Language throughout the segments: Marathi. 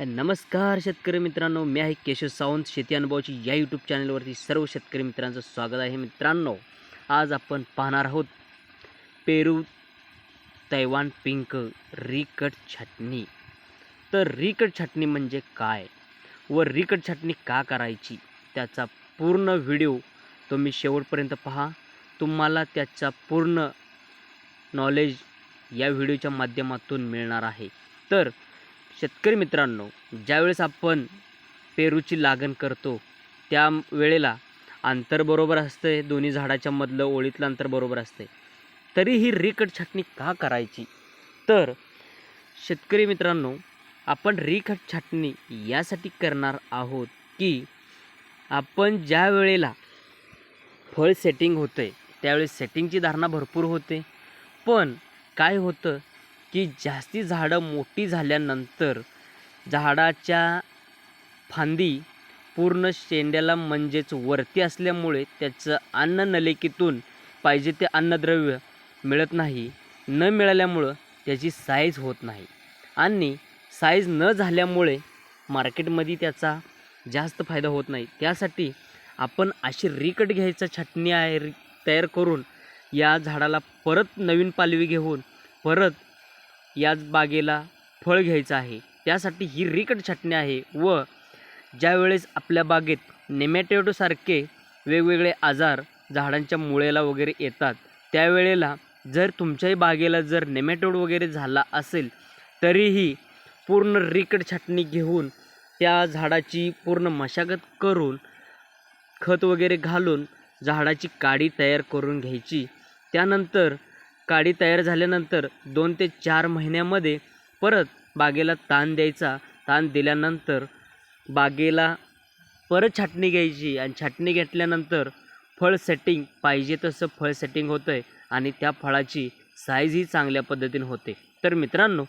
नमस्कार शेतकरी मित्रांनो मी आहे केशव सावंत शेती अनुभवाची या यूट्यूब चॅनलवरती सर्व शेतकरी मित्रांचं स्वागत आहे. मित्रांनो आज आपण पाहणार आहोत पेरू तैवान पिंक रिकट छाटणी. तर रिकट छाटणी म्हणजे काय व रिकट छाटणी का करायची त्याचा पूर्ण व्हिडिओ तुम्ही शेवटपर्यंत पहा. तुम्हाला त्याचा पूर्ण नॉलेज या व्हिडिओच्या माध्यमातून मिळणार आहे. तर शेतकरी मित्रांनो ज्यावेळेस आपण पेरूची लागण करतो त्या वेळेला अंतर बरोबर असते दोन्ही झाडाच्या मधलं ओळीतलं अंतर बरोबर असते. तरी ही रिकट छाटणी का करायची? तर शेतकरी मित्रांनो आपण रिकट छाटणी यासाठी करणार आहोत की आपण ज्या वेळेला फळ सेटिंग होते त्यावेळेस सेटिंगची धारणा भरपूर होते. पण काय होतं की जास्ती झाडं मोठी झाल्यानंतर झाडाच्या फांदी पूर्ण शेंड्याला म्हणजेच वरती असल्यामुळे त्याचं अन्न नलिकेतून पाहिजे ते अन्नद्रव्य मिळत नाही. न मिळाल्यामुळं त्याची साईज होत नाही. आणि साईज न झाल्यामुळे मार्केटमध्ये त्याचा जास्त फायदा होत नाही. त्यासाठी आपण अशी रिकट घ्यायचा छटणी आहे तयार करून या झाडाला परत नवीन पालवी घेऊन परत याच बागेला फळ घ्यायचं आहे. त्यासाठी ही रिकट छाटणी आहे व ज्यावेळेस आपल्या बागेत नेमॅटोडसारखे वेगवेगळे आजार झाडांच्या मुळेला वगैरे येतात त्यावेळेला जर तुमच्याही बागेला जर नेमॅटोड वगैरे झाला असेल तरीही पूर्ण रिकट छाटणी घेऊन त्या झाडाची पूर्ण मशागत करून खत वगैरे घालून झाडाची काडी तयार करून घ्यायची. त्यानंतर काडी तयार झाल्यानंतर दोन ते चार महिन्यामध्ये परत बागेला ताण द्यायचा. ताण दिल्यानंतर बागेला परत छाटणी घ्यायची आणि छाटणी घेतल्यानंतर फळ सेटिंग पाहिजे तसं फळ सेटिंग होतं आहे आणि त्या फळाची साईजही चांगल्या पद्धतीने होते. तर मित्रांनो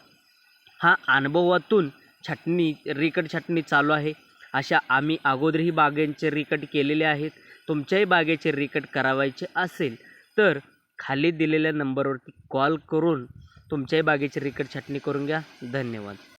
हा अनुभवातून छाटणी रिकट छाटणी चालू आहे. अशा आम्ही अगोदरही बागेंचे रिकट केलेले आहेत. तुमच्याही बागेचे रिकट करावायचे असेल तर खाली दिलेल्या नंबरवरती कॉल करून तुमच्याही बागेची रिकट छाटणी करून घ्या. धन्यवाद.